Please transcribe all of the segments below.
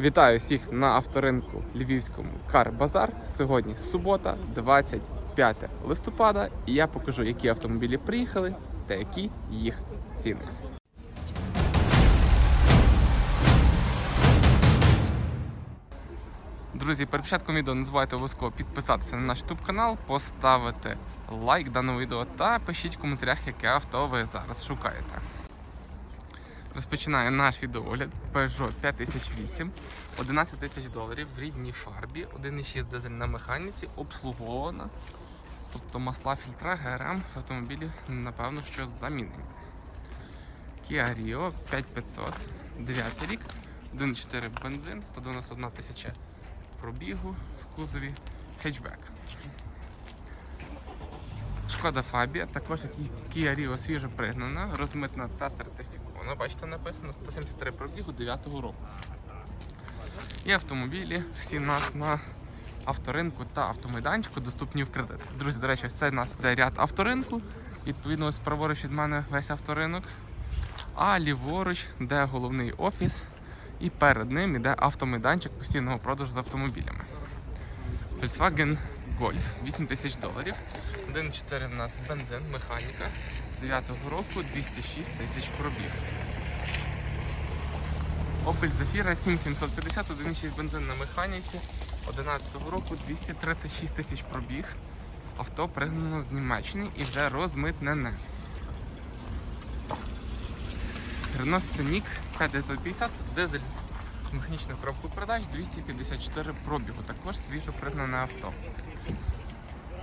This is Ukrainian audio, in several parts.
Вітаю всіх на авторинку Львівському Кар Базар. Сьогодні субота, 25 листопада, і я покажу, які автомобілі приїхали та які їх ціни. Друзі, перед початком відео не забувайте обов'язково підписатися на наш YouTube канал, поставити лайк даному відео та пишіть в коментарях, яке авто ви зараз шукаєте. Розпочинає наш відеогляд Peugeot 5008, 11 тисяч доларів в рідній фарбі, 1,6 дизель на механіці, обслугована. Тобто масла фільтра ГРМ в автомобілі, напевно, що замінені. Kia Rio 5500, 9 рік, 1,4 бензин, 191 тисяча пробігу в кузові хетчбек. Шкода Фабія, також Kia Rio свіжо пригнана, розмитна та сертифікована. Бачите, написано 173 пробігу 9-го року. І автомобілі всі у нас на авторинку та автомайданчику доступні в кредит. Друзі, до речі, це у нас йде ряд авторинку. Відповідно, ось праворуч від мене весь авторинок. А ліворуч, де головний офіс, і перед ним іде автомайданчик постійного продажу з автомобілями. Volkswagen Golf 8 тисяч доларів. 1,4 у нас бензин, механіка 9-го року 206 тисяч пробіг. Opel Zafira 7750, 1,6 бензин на механіці 11-го року 236 тисяч пробіг. Авто пригнано з Німеччини і вже розмитнене. Renault Scenic 5950, дизель з механічною коробкою передач 254 пробігу. Також свіжо пригнане авто.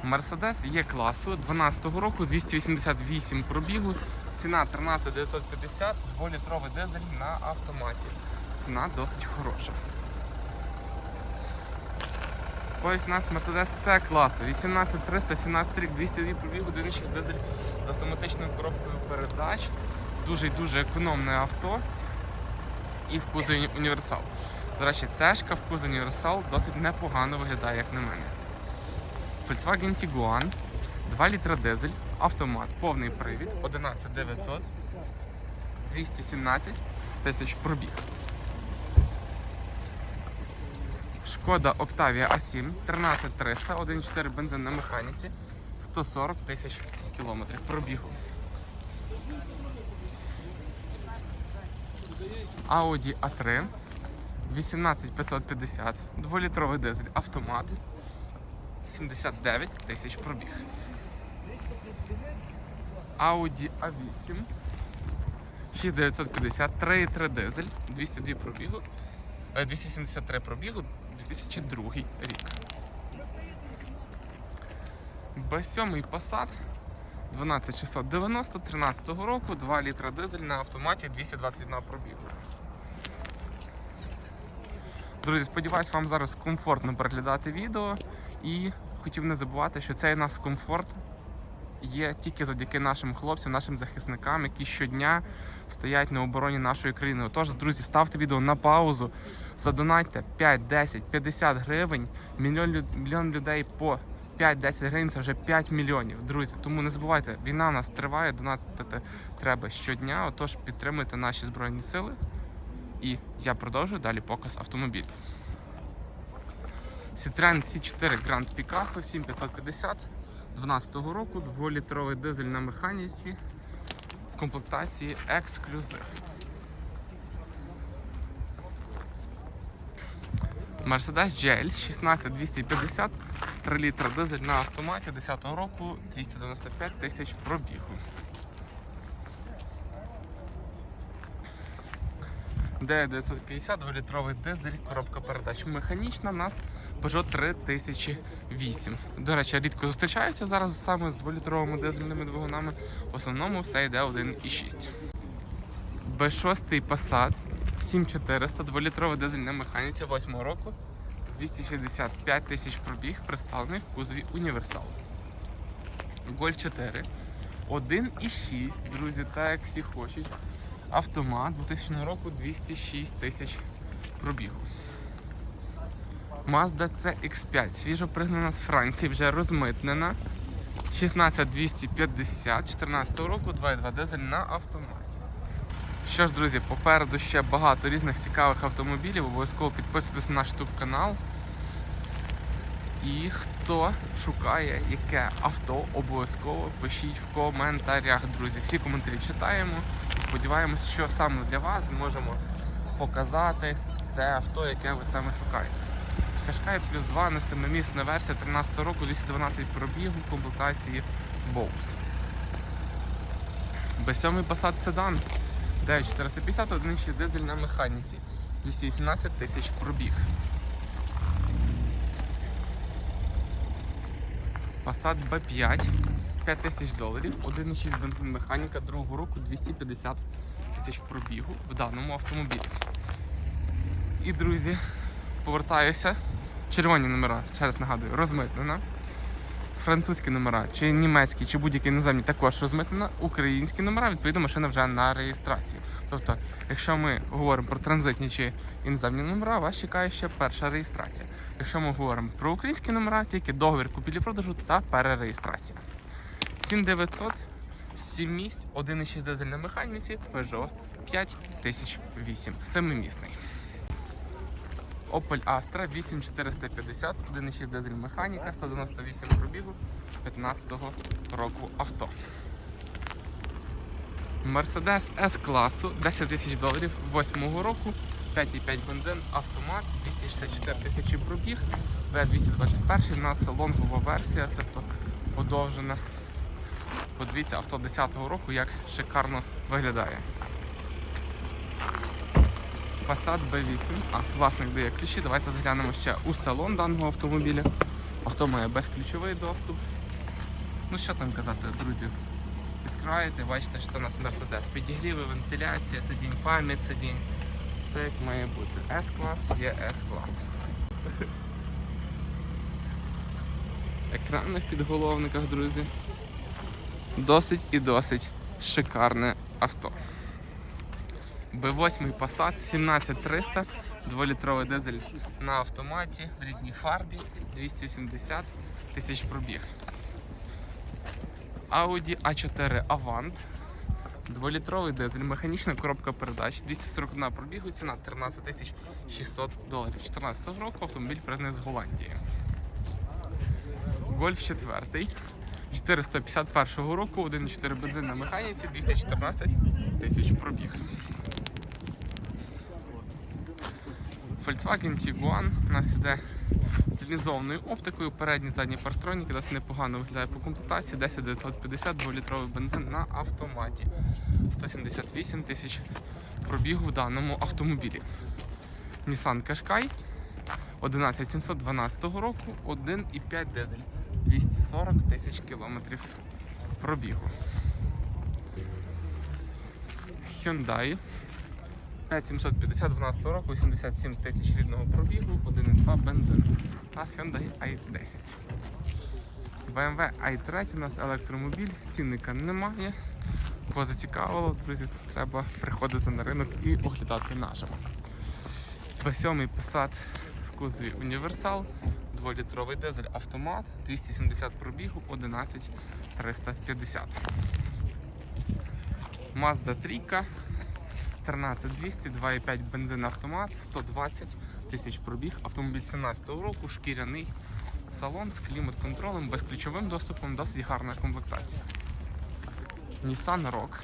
Мерседес є класу 12-го року 288 пробігу. Ціна 13950, 2-літровий дизель на автоматі. Ціна досить хороша. Поруч у нас Mercedes C класу 18300, 17 рік, 202 пробігу, 1,6 дизель з автоматичною коробкою передач. Дуже і дуже економне авто. І в кузові універсал. До речі, цешка в кузові універсал досить непогано виглядає, як на мене. Volkswagen Tiguan, 2 літра дизель, автомат, повний привід, 11900, 217 тисяч пробіг. Шкода Octavia A7, 13300, 1.4 бензин на механіці, 140 тисяч кілометрів пробігу. Audi A3, 18550, 2-літровий дизель, автомат, 79 тисяч пробіг. Audi A8, 6950, 3,3 дизель, 202 пробігу, е, 273 пробігу, 2002 рік. B7 Passat 12690 13 року, 2 літра дизель на автоматі 221 пробігу. Друзі, сподіваюсь, вам зараз комфортно переглядати відео і хотів не забувати, що цей нас комфорт є тільки завдяки нашим хлопцям, нашим захисникам, які щодня стоять на обороні нашої країни. Отож, друзі, ставте відео на паузу, задонайте 5, 10, 50 гривень, мільйон, мільйон людей по 5-10 гривень це вже 5 мільйонів. Друзі, тому не забувайте, війна у нас триває, донатити треба щодня. Отож, підтримуйте наші збройні сили. І я продовжую далі показ автомобілів. Citroen C4 Grand Picasso 7550 12 року, 2-літровий дизель на механіці в комплектації ексклюзив. Mercedes GL 16250, 3 літра дизель на автоматі 10 року, 295 тисяч пробігу. D950, 2-літровий дизель, коробка передач. Механічна у нас Peugeot 3008. До речі, рідко зустрічаються зараз саме з 2-літровими дизельними двигунами. В основному все йде 1,6. B6 Passat 7400, 2-літровий дизель на механіці 8 року. 265 тисяч пробіг, представлений в кузові універсал. Golf 4. 1,6, друзі, так як всі хочуть. Автомат 2000 року 206 тисяч пробігу. Mazda CX5, свіжо пригнана з Франції, вже розмитнена. 16250, 14 року, 2,2 дизель на автоматі. Що ж, друзі, попереду ще багато різних цікавих автомобілів. Обов'язково підписуйтесь на наш YouTube канал. І хто шукає яке авто, обов'язково пишіть в коментарях, друзі. Всі коментарі читаємо і сподіваємось, що саме для вас зможемо показати те авто, яке ви саме шукаєте. Кашкай плюс 2 на 7-місна версія 13 року, 212 пробігу в комплектації Bose. Б7 Passat Sedan 9450, 1.6 дизель на механіці. 218 тисяч пробіг. Passat B5 5 тисяч доларів, 1.6 бензин механіка другого року 250 тисяч пробігу в даному автомобілі. І, друзі, повертаюся. Червоні номера, ще раз нагадую, розмитнена. Французькі номера, чи німецькі, чи будь-які іноземні також розмитнена. Українські номера, відповідно, машина вже на реєстрації. Тобто, якщо ми говоримо про транзитні чи іноземні номера, вас чекає ще перша реєстрація. Якщо ми говоримо про українські номера, тільки договір купівлі-продажу та перереєстрація. 7900, 7 місць, 1,6 дизель на механіці, Peugeot 5008, 7-місний. Opel Astra 8450, 1,6 дизель механіка, 198 пробігу 15 року авто. Mercedes S-класу 10 тисяч доларів 8-го року, 5,5 бензин, автомат, 264 тисячі пробіг, V221 у нас лонгова версія, тобто подовжена. Подивіться авто 10-го року, як шикарно виглядає. Passat B8. А, власник дає ключі. Давайте заглянемо ще у салон даного автомобіля. Авто має безключовий доступ. Ну що там казати, друзі? Відкриваєте, бачите, що це у нас Mercedes. Підігріви, вентиляція, сидінь, пам'ять сидінь. Все як має бути. S-клас є S-клас. Екран на підголовниках, друзі. Досить і досить шикарне авто. B8 Passat 17300, 2-літровий дизель на автоматі в рідній фарбі 270 тисяч пробіг. Audi A4 Avant, 2-літровий дизель, механічна коробка передач, 241 пробігу, ціна 13 600 доларів. 2014 року автомобіль признаний з Голландії. Гольф 4 451 року, 1,4 бензин на механіці, 214 тисяч пробіг. Volkswagen Tiguan. У нас іде з лінзованою оптикою, передні задні парктроніки, досить непогано виглядає по комплектації, 10950 2-літровий бензин на автоматі. 178 тисяч пробігу в даному автомобілі. Nissan Qashqai. 11712 року, 1,5 дизель, 240 тисяч кілометрів пробігу. Hyundai 5750 12 року, 87 тисяч рідного пробігу, 1,2 бензин. У нас Hyundai i10. BMW i3 у нас електромобіль, цінника немає. Кого зацікавило, друзі, треба приходити на ринок і оглядати наживо. B7 Passat в кузові універсал, 2-літровий дизель автомат, 270 пробігу, 11350. Mazda 3 13200, 2,5 бензин автомат, 120 тисяч пробіг, автомобіль 17 року, шкіряний салон з клімат-контролем, безключовим доступом, досить гарна комплектація. Nissan Rogue.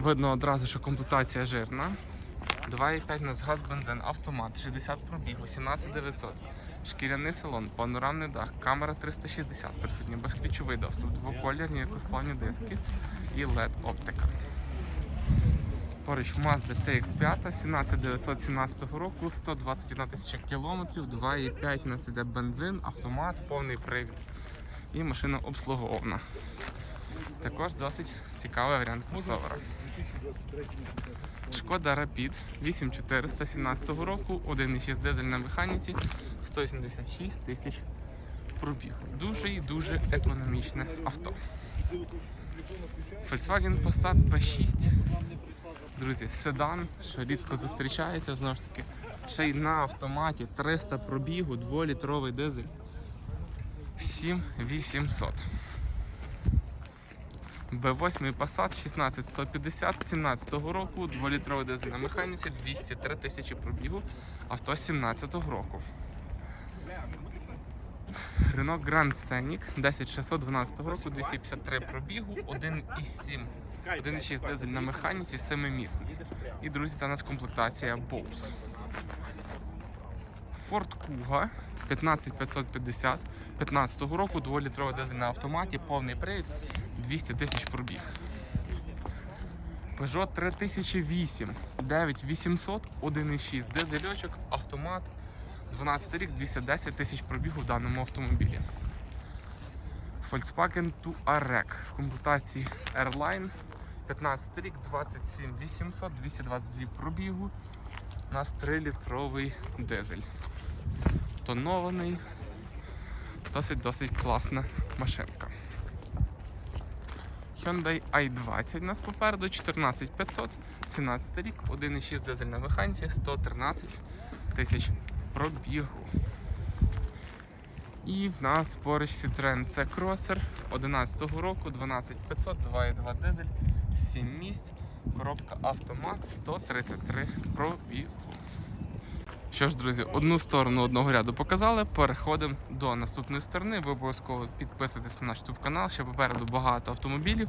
Видно одразу, що комплектація жирна. 2,5 на газ бензин, автомат, 60 пробігу, 17900. Шкіряний салон, панорамний дах, камера 360, присутній безключовий доступ, двоколірні екосплавні диски і LED оптика. Поруч Mazda CX5 17917 року, 121 тисяча кілометрів, 2,5 у нас іде бензин, автомат, повний привід. І машина обслугована. Також досить цікавий варіант кросовера. Шкода Rapid 8417 року, 1,6 дизель на механіці, 176 тисяч пробігу. Дуже і дуже економічне авто. Volkswagen Passat P6 Друзі, седан, що рідко зустрічається, знову ж таки, ще й на автоматі 300 пробігу, 2-літровий дизель. 7800. B8 Passat 16150 17 року, 2-літровий дизель на механіці, 203 тисячі пробігу, авто 17-го року. Renault Grand Scenic 10612 року, 253 пробігу, 1,7 1,6 дизель на механіці, 7-місний. І, друзі, це у нас комплектація Bose. Ford Kuga 15550 15 року, 2-літровий дизель на автоматі, повний привід, 200 тисяч пробіг. Peugeot 3008 9800 1,6 дизельочок, автомат, 12 рік, 210 тисяч пробігу в даному автомобілі. Volkswagen Touareg в комплектації Airline 15 рік, 27 800, 222 пробігу. У нас 3-літровий дизель. Тонований. Досить-досить класна машинка. Hyundai i20 у нас попереду 14500, 17 рік, 1,6 дизель на механіці, 113 тисяч пробігу. І в нас поруч Citroen C Crosser 11 року, 12500, 2,2 дизель, 7 місць, коробка автомат, 133 пробігу. Що ж, друзі, одну сторону одного ряду показали. Переходимо до наступної сторони. Ви обов'язково підписуйтесь на наш YouTube канал, ще попереду багато автомобілів.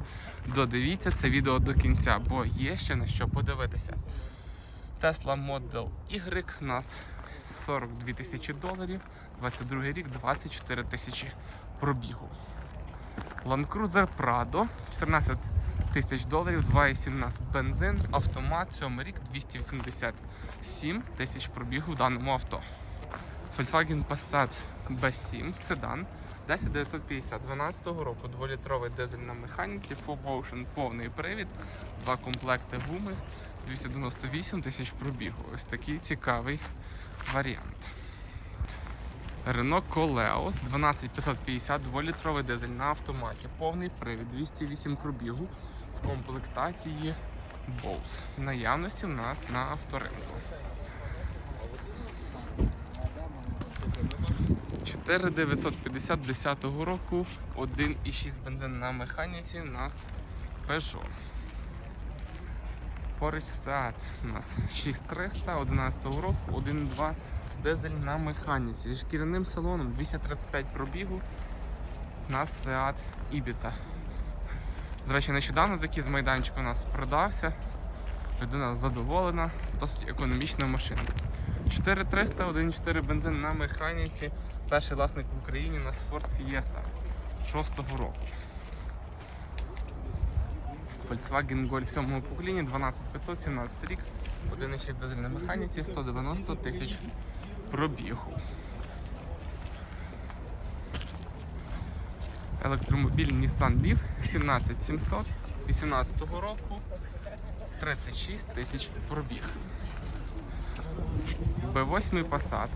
Додивіться це відео до кінця, бо є ще на що подивитися. Tesla Model Y нас 42 тисячі доларів, 22 рік, 24 тисячі пробігу. Land Cruiser Prado 14 тисяч доларів, 2,7 у нас бензин, автомат, 7 рік, 287 тисяч пробігу в даному авто. Volkswagen Passat B7 седан 10950 12 року, 2-літровий дизель на механіці, Full Motion повний привід, два комплекти гуми, 298 тисяч пробігу. Ось такий цікавий варіант. Renault Coleos 12550 2-літровий дизель на автоматі, повний привід, 208 пробігу в комплектації Bose. В наявності в нас на авторинку. 4950 10 року, 1,6 бензин на механіці у нас Peugeot. Поруч Seat у нас 6300 11 року, 1,2 дизель на механіці зі шкіряним салоном 235 пробігу. У нас Seat Ibiza. До речі, нещодавно такий з майданчику у нас продався. Людина задоволена, досить економічна машинка. 4300, 1,4 бензин на механіці. Перший власник в Україні у нас Ford Fiesta 6-го року. Volkswagen Golf 7 покоління 12500, 17 рік, 1,6 дизель на механіці, 190 тисяч пробігу. Електромобіль Nissan Leaf 17700 18 року, 36 тисяч пробіг. B8 Passat,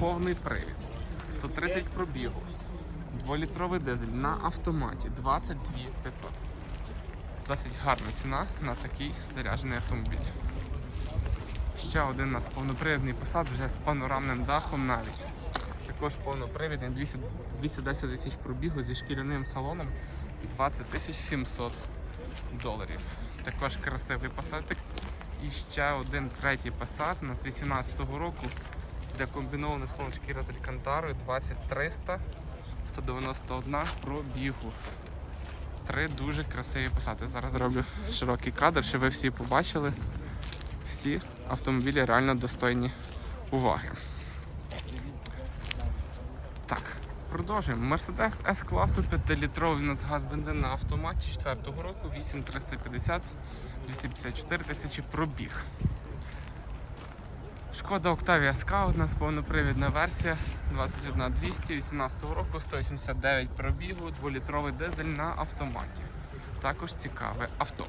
повний привід, 130 пробігу, 2-літровий дизель на автоматі, 22 500. Досить гарна ціна на такий заряджений автомобіль. Ще один у нас повнопривідний Passat вже з панорамним дахом навіть. Також повнопривідний 200 210 тисяч пробігу зі шкіряним салоном 20 тисяч 700 доларів. Також красивий Passat. І ще один третій Passat у нас 18-го року, де комбінований салон шкіра з Алькантарою 20300 191 пробігу. Три дуже красиві Passat. Зараз зроблю широкий кадр, щоб ви всі побачили. Всі автомобілі реально достойні уваги. Так, продовжуємо. Mercedes S-класу 5-літровий у нас газ бензин на автоматі 4-го року, 8350, 254 тисячі пробіг. Шкода Octavia Scout, у нас повнопривідна версія 21200, 18 року, 189 пробігу, 2-літровий дизель на автоматі. Також цікаве авто.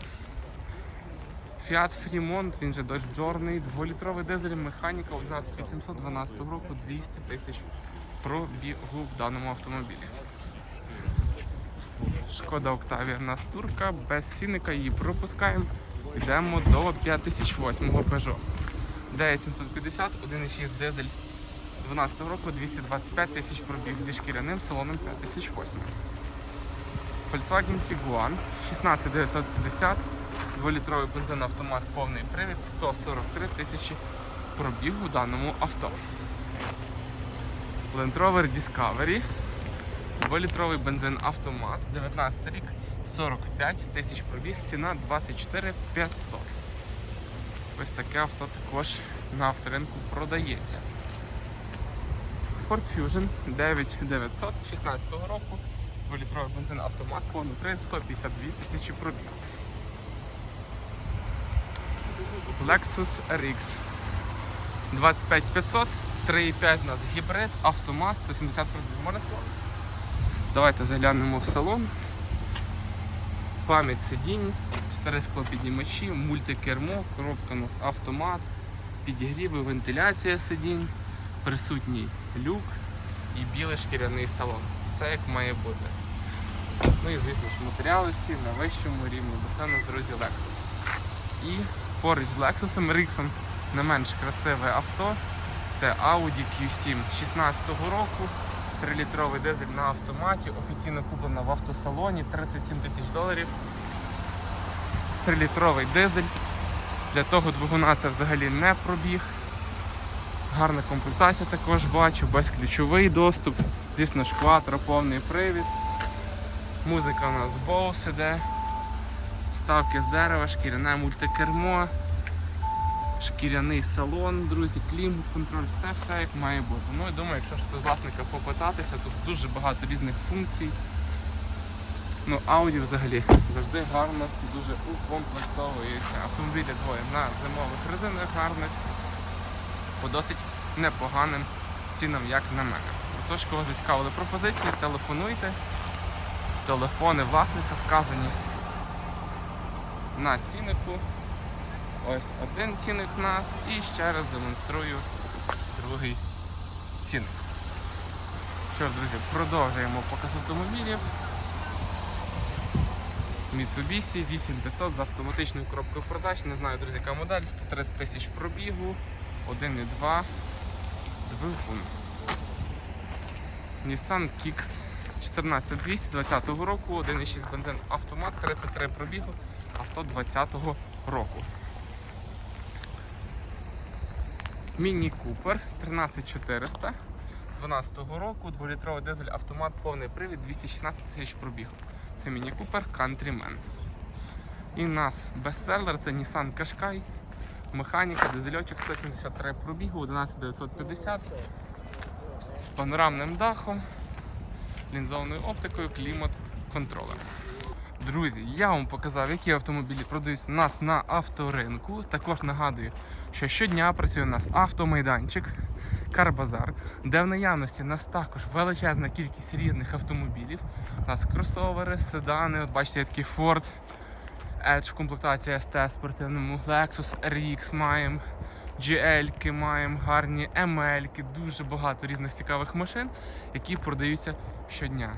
Fiat Fremont, він же Dodge Journey, 2-літровий дизель, механіка 11812 року, 200 тисяч пробігу в даному автомобілі. Шкода Octavia в нас турка, без цінника її пропускаємо. Йдемо до 5008 Peugeot. 9750, 1,6 дизель 12 року, 225 тисяч пробіг зі шкіряним салоном 5008. Volkswagen Tiguan 16950, 2-літровий бензин автомат повний привід, 143 тисячі пробіг у даному авто. Land Rover Discovery, 2-літровий бензин автомат, 19 рік, 45 тисяч пробіг, ціна 24 500. Ось таке авто також на авторинку продається. Ford Fusion 9900 16 року, 2-літровий бензин автомат, повний привід, 152 тисячі пробіг. Lexus RX 25500, 3,5 у нас гібрид, автомат, 170 пробіг. Можна? Давайте заглянемо в салон. Пам'ять сидінь, 4 склопіднімачі, мультикермо, коробка у нас автомат, підігріви, вентиляція сидінь, присутній люк і білий шкіряний салон. Все як має бути. Ну і звісно ж матеріали всі на вищому рівні, бо це на дорозі Lexus. І поруч з Lexus RX не менш красиве авто. Це Audi Q7 16-го року. 3-літровий дизель на автоматі, офіційно куплена в автосалоні 37 тисяч доларів. 3-літровий дизель. Для того двигуна це взагалі не пробіг. Гарна комплектація також бачу, безключовий доступ. Звісно ж, кватро, повний привід. Музика у нас Bose іде. Вставки з дерева, шкіряне мультикермо, шкіряний салон, друзі, клімат, контроль, все все як має бути. Ну і думаю, якщо ж тут власника попитатися, тут дуже багато різних функцій. Ну, Audi взагалі завжди гарно, дуже укомплектовується. Автомобілі двоє на зимових резинах гарних, по досить непоганим цінам, як на мене. Тож, кого зацікавили пропозиції, телефонуйте. Телефони власника вказані на ціннику. Ось один цінник у нас і ще раз демонструю другий цінник. Що ж, друзі, продовжуємо показ автомобілів. Mitsubishi 8500 з автоматичною коробкою продаж. Не знаю, друзі, яка модель, 130 тисяч пробігу, 1,2 двигун. Nissan Kicks 14200 20 року, 1,6 бензин автомат, 33 пробігу, авто 20-го року. Міні Купер 13400 12-го року, 2-літровий дизель автомат, повний привід, 216 тисяч пробігу. Це Міні Купер Countryman. І в нас бестселер це Nissan Qashqai. Механіка, дизельочок 173 пробігу, 11950 з панорамним дахом, лінзованою оптикою, клімат контролем. Друзі, я вам показав, які автомобілі продаються у нас на авторинку. Також нагадую, що щодня працює у нас автомайданчик Карбазар, де в наявності у нас також величезна кількість різних автомобілів. У нас кросовери, седани, от бачите, такий Ford Edge в комплектації ST спортивному, Lexus RX маємо. GL-ки маємо, гарні ML-ки, дуже багато різних цікавих машин, які продаються щодня.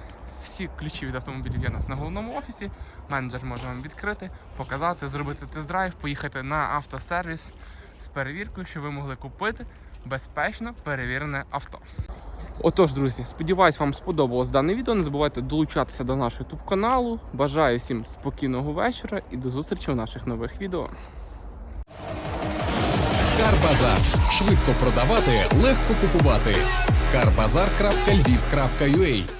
Всі ключі від автомобілів є у нас на головному офісі. Менеджер може вам відкрити, показати, зробити тест-драйв, поїхати на автосервіс з перевіркою, щоб ви могли купити безпечно перевірене авто. Отож, друзі, сподіваюсь, вам сподобалось дане відео. Не забувайте долучатися до нашого YouTube каналу. Бажаю всім спокійного вечора і до зустрічі у наших нових відео. Карбазар. Швидко продавати, легко купувати. Карбазар.львів.ua